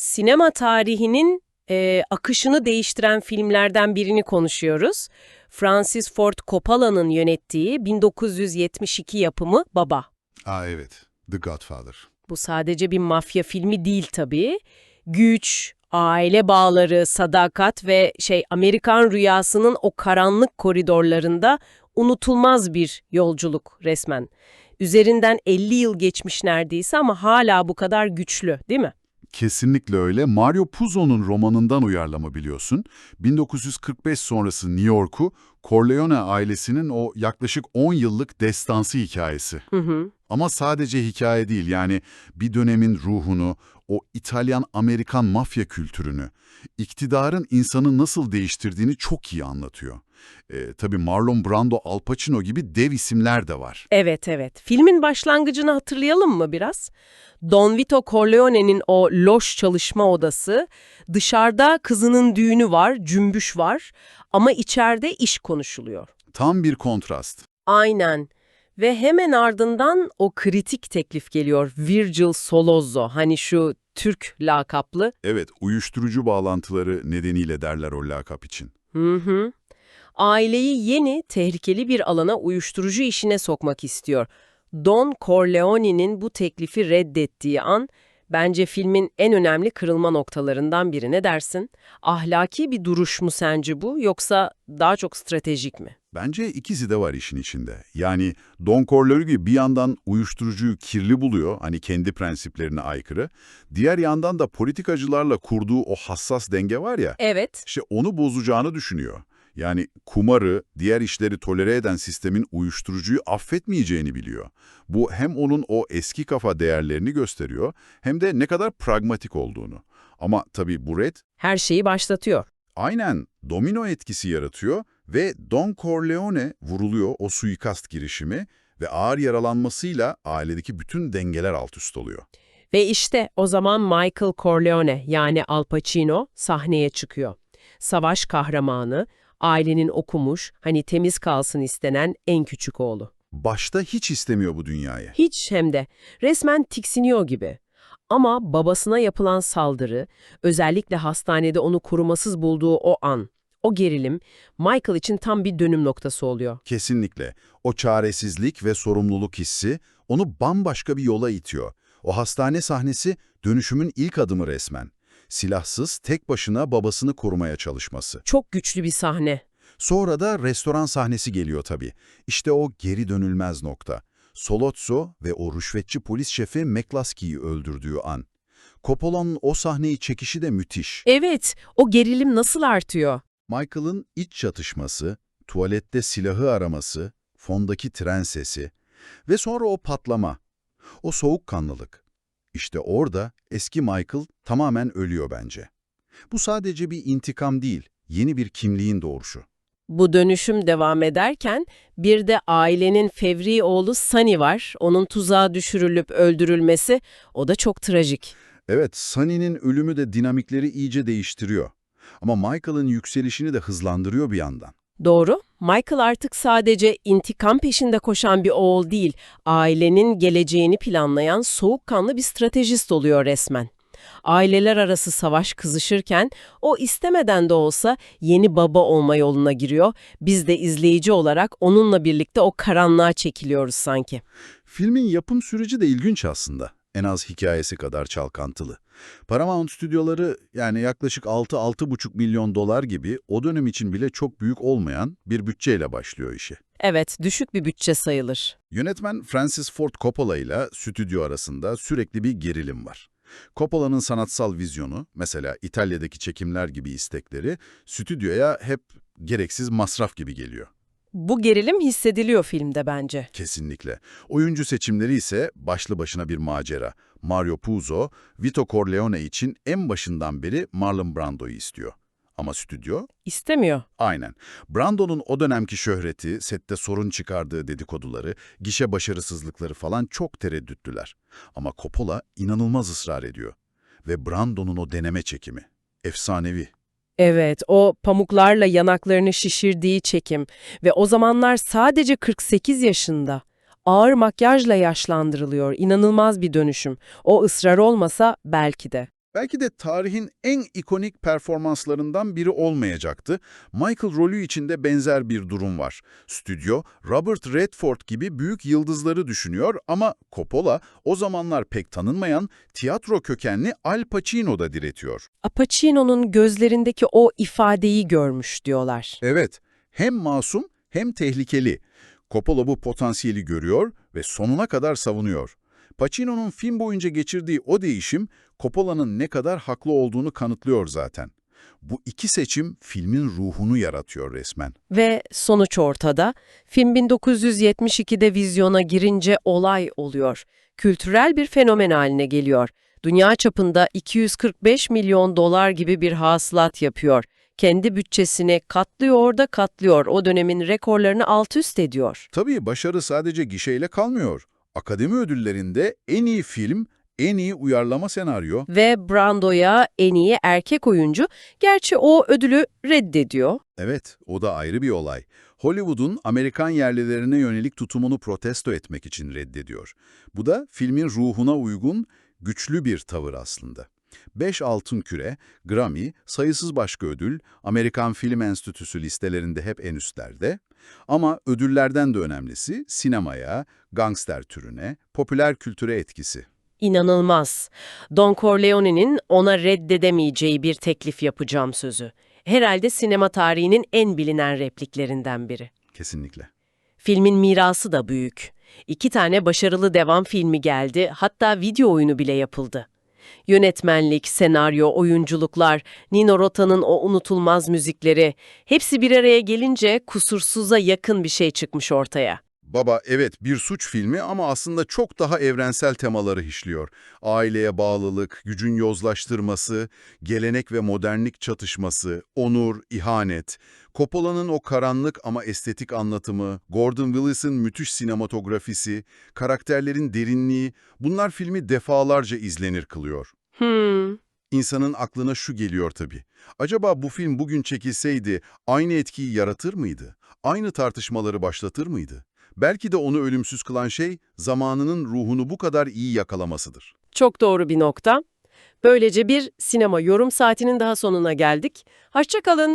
sinema tarihinin e, akışını değiştiren filmlerden birini konuşuyoruz. Francis Ford Coppola'nın yönettiği 1972 yapımı Baba. Aa evet, The Godfather. Bu sadece bir mafya filmi değil tabii. Güç, aile bağları, sadakat ve şey Amerikan rüyasının o karanlık koridorlarında unutulmaz bir yolculuk resmen. Üzerinden 50 yıl geçmiş neredeyse ama hala bu kadar güçlü değil mi? Kesinlikle öyle. Mario Puzo'nun romanından uyarlama biliyorsun. 1945 sonrası New York'u Corleone ailesinin o yaklaşık 10 yıllık destansı hikayesi. Hı hı. Ama sadece hikaye değil yani bir dönemin ruhunu, o İtalyan-Amerikan mafya kültürünü, iktidarın insanı nasıl değiştirdiğini çok iyi anlatıyor. Ee, tabii Marlon Brando, Al Pacino gibi dev isimler de var. Evet evet. Filmin başlangıcını hatırlayalım mı biraz? Don Vito Corleone'nin o loş çalışma odası, dışarıda kızının düğünü var, cümbüş var ama içeride iş konuşuluyor. Tam bir kontrast. Aynen. Ve hemen ardından o kritik teklif geliyor. Virgil Solozzo, hani şu Türk lakaplı. Evet, uyuşturucu bağlantıları nedeniyle derler o lakap için. Hı hı. Aileyi yeni, tehlikeli bir alana uyuşturucu işine sokmak istiyor. Don Corleone'nin bu teklifi reddettiği an bence filmin en önemli kırılma noktalarından biri. Ne dersin? Ahlaki bir duruş mu sence bu yoksa daha çok stratejik mi? Bence ikisi de var işin içinde. Yani Don Corleone bir yandan uyuşturucuyu kirli buluyor, hani kendi prensiplerine aykırı. Diğer yandan da politikacılarla kurduğu o hassas denge var ya, Evet. işte onu bozacağını düşünüyor. Yani kumarı, diğer işleri tolere eden sistemin uyuşturucuyu affetmeyeceğini biliyor. Bu hem onun o eski kafa değerlerini gösteriyor, hem de ne kadar pragmatik olduğunu. Ama tabii bu red Her şeyi başlatıyor. Aynen domino etkisi yaratıyor ve Don Corleone vuruluyor o suikast girişimi ve ağır yaralanmasıyla ailedeki bütün dengeler alt üst oluyor. Ve işte o zaman Michael Corleone yani Al Pacino sahneye çıkıyor. Savaş kahramanı, ailenin okumuş, hani temiz kalsın istenen en küçük oğlu. Başta hiç istemiyor bu dünyayı. Hiç hem de resmen tiksiniyor gibi. Ama babasına yapılan saldırı, özellikle hastanede onu korumasız bulduğu o an, o gerilim Michael için tam bir dönüm noktası oluyor. Kesinlikle. O çaresizlik ve sorumluluk hissi onu bambaşka bir yola itiyor. O hastane sahnesi dönüşümün ilk adımı resmen. Silahsız, tek başına babasını korumaya çalışması. Çok güçlü bir sahne. Sonra da restoran sahnesi geliyor tabii. İşte o geri dönülmez nokta. Solozzo ve o rüşvetçi polis şefi McCluskey'i öldürdüğü an. Coppola'nın o sahneyi çekişi de müthiş. Evet, o gerilim nasıl artıyor? Michael'ın iç çatışması, tuvalette silahı araması, fondaki tren sesi ve sonra o patlama, o soğukkanlılık. İşte orada eski Michael tamamen ölüyor bence. Bu sadece bir intikam değil, yeni bir kimliğin doğuşu. Bu dönüşüm devam ederken bir de ailenin fevri oğlu Sunny var. Onun tuzağa düşürülüp öldürülmesi o da çok trajik. Evet, Sunny'nin ölümü de dinamikleri iyice değiştiriyor. Ama Michael'ın yükselişini de hızlandırıyor bir yandan. Doğru. Michael artık sadece intikam peşinde koşan bir oğul değil, ailenin geleceğini planlayan soğukkanlı bir stratejist oluyor resmen. Aileler arası savaş kızışırken o istemeden de olsa yeni baba olma yoluna giriyor. Biz de izleyici olarak onunla birlikte o karanlığa çekiliyoruz sanki. Filmin yapım süreci de ilginç aslında. En az hikayesi kadar çalkantılı. Paramount stüdyoları yani yaklaşık 6-6,5 milyon dolar gibi o dönem için bile çok büyük olmayan bir bütçeyle başlıyor işe. Evet, düşük bir bütçe sayılır. Yönetmen Francis Ford Coppola ile stüdyo arasında sürekli bir gerilim var. Coppola'nın sanatsal vizyonu, mesela İtalya'daki çekimler gibi istekleri, stüdyoya hep gereksiz masraf gibi geliyor. Bu gerilim hissediliyor filmde bence. Kesinlikle. Oyuncu seçimleri ise başlı başına bir macera. Mario Puzo, Vito Corleone için en başından beri Marlon Brando'yu istiyor. Ama stüdyo İstemiyor. Aynen. Brando'nun o dönemki şöhreti, sette sorun çıkardığı dedikoduları, gişe başarısızlıkları falan çok tereddütlüler. Ama Coppola inanılmaz ısrar ediyor. Ve Brando'nun o deneme çekimi. Efsanevi. Evet, o pamuklarla yanaklarını şişirdiği çekim ve o zamanlar sadece 48 yaşında. Ağır makyajla yaşlandırılıyor. İnanılmaz bir dönüşüm. O ısrar olmasa belki de. Belki de tarihin en ikonik performanslarından biri olmayacaktı. Michael rolü içinde benzer bir durum var. Stüdyo, Robert Redford gibi büyük yıldızları düşünüyor ama Coppola o zamanlar pek tanınmayan tiyatro kökenli Al Pacino'da diretiyor. Pacino'nun gözlerindeki o ifadeyi görmüş diyorlar. Evet, hem masum hem tehlikeli. Coppola bu potansiyeli görüyor ve sonuna kadar savunuyor. Pacino'nun film boyunca geçirdiği o değişim, Coppola'nın ne kadar haklı olduğunu kanıtlıyor zaten. Bu iki seçim filmin ruhunu yaratıyor resmen. Ve sonuç ortada. Film 1972'de vizyona girince olay oluyor. Kültürel bir fenomen haline geliyor. Dünya çapında 245 milyon dolar gibi bir hasılat yapıyor. Kendi bütçesine katlıyor da katlıyor. O dönemin rekorlarını alt üst ediyor. Tabii başarı sadece gişeyle kalmıyor. Akademi ödüllerinde en iyi film, en iyi uyarlama senaryo, Ve Brando'ya en iyi erkek oyuncu, gerçi o ödülü reddediyor. Evet, o da ayrı bir olay. Hollywood'un Amerikan yerlilerine yönelik tutumunu protesto etmek için reddediyor. Bu da filmin ruhuna uygun, güçlü bir tavır aslında. 5 altın küre, Grammy, sayısız başka ödül, Amerikan Film Enstitüsü listelerinde hep en üstlerde. Ama ödüllerden de önemlisi sinemaya, gangster türüne, popüler kültüre etkisi. İnanılmaz. Don Corleone'nin ona reddedemeyeceği bir teklif yapacağım sözü. Herhalde sinema tarihinin en bilinen repliklerinden biri. Kesinlikle. Filmin mirası da büyük. İki tane başarılı devam filmi geldi, hatta video oyunu bile yapıldı. Yönetmenlik, senaryo, oyunculuklar, Nino Rota'nın o unutulmaz müzikleri, hepsi bir araya gelince kusursuza yakın bir şey çıkmış ortaya. Baba evet bir suç filmi ama aslında çok daha evrensel temaları işliyor. Aileye bağlılık, gücün yozlaştırması, gelenek ve modernlik çatışması, onur, ihanet. Coppola'nın o karanlık ama estetik anlatımı, Gordon Willis'in müthiş sinematografisi, karakterlerin derinliği bunlar filmi defalarca izlenir kılıyor. Hmm, İnsanın aklına şu geliyor tabii. Acaba bu film bugün çekilseydi aynı etkiyi yaratır mıydı? Aynı tartışmaları başlatır mıydı? Belki de onu ölümsüz kılan şey zamanının ruhunu bu kadar iyi yakalamasıdır. çok doğru bir nokta. Böylece bir sinema yorum saatinin daha sonuna geldik. Hoşça kalın.